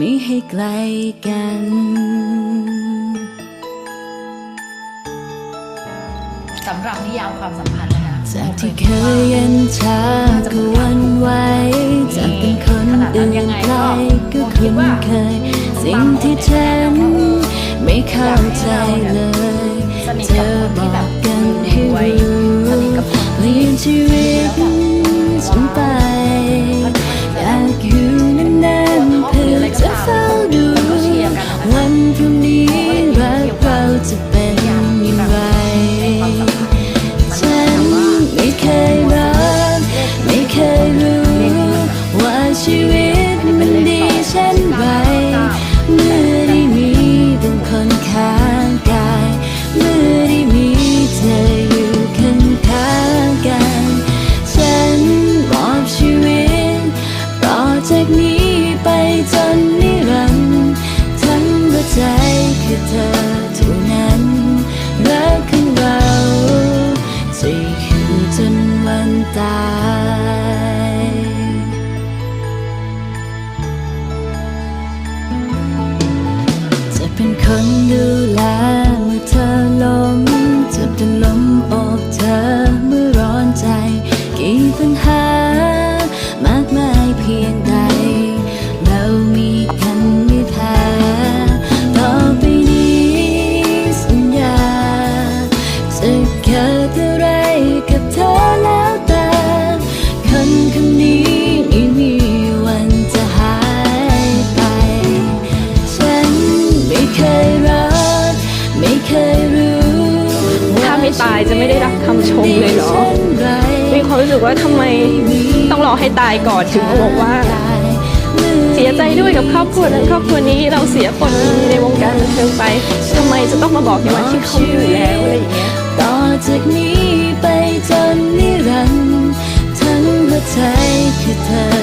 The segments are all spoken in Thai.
ไม่ให้ไกลกัน สำหรับนิยามความสัมพันธ์นะคะจากที่เคยเย็นชาก็หวันไหวจากเป็นคนอื่นไกลก็คุ้นเคย สิ่งที่ฉันไม่เข้าใจเลย เธอบอกกันให้รู้เปลี่ยนชีวิต เช่นไร เป็นคนดูแลเมื่อเธอล้มจะเป็นลมอบเธอเมื่อร้อนใจ กี่ปัญหามากมายเพียงใด เรามีกันไม่แพ้ต่อไปนี้สัญญาจะเกิดายจะไม่ได้รับคำชมเลยเหรอ มีความรู้สึกว่าทำไมต้องรอให้ตายก่อนถึงมาบอกว่า เสียใจด้วยกับครอบครัวนั้นครอบครัวนี้เราเสียคนในวงการบันเทิงไปทำไมจะต้องมาบอกในวันที่เขาอยู่แล้วอะไรอย่างเงี้ยต่อจากนี้ไปจนนิรันดร์ทั้งหัวใจคือเธอ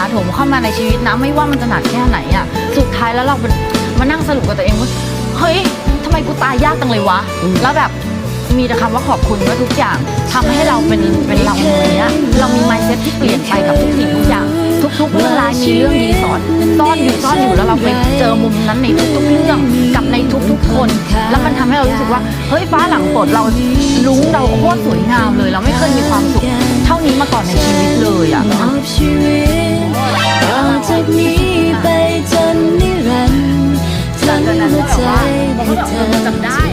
าถาโถมเข้ามาในชีวิตนะ ไม่ว่ามันจะหนักแค่ไหนอะสุดท้ายแล้วเราเป็นมานั่งสรุปกับตัวเองว่าเฮ้ยทำไมกูตายยากจังเลยวะ แล้วแบบมีแต่คำว่าขอบคุณว่าทุกอย่างทำให้เราเป็นเป็นเราเนี้ยเรามี mindset ที่เปลี่ยนไปกับทุกสิ่งทุกอย่าง ทุกๆเรื่องร้ายมีเรื่องดีสอนซ่อนอยู่ซ่อนอยู่แล้วเราไปเจอมุมนั้นในทุกๆเรื่องกับในทุกๆคน แล้วมันทำให้เรารู้สึกว่าเฮ้ยฟ้าหลังฝนเราลุงเราโคตรสวยงามเลย เราไม่เคยมีความสุขเท่านี้มาก่อนในชีวิตเลยอะ เธอจำได้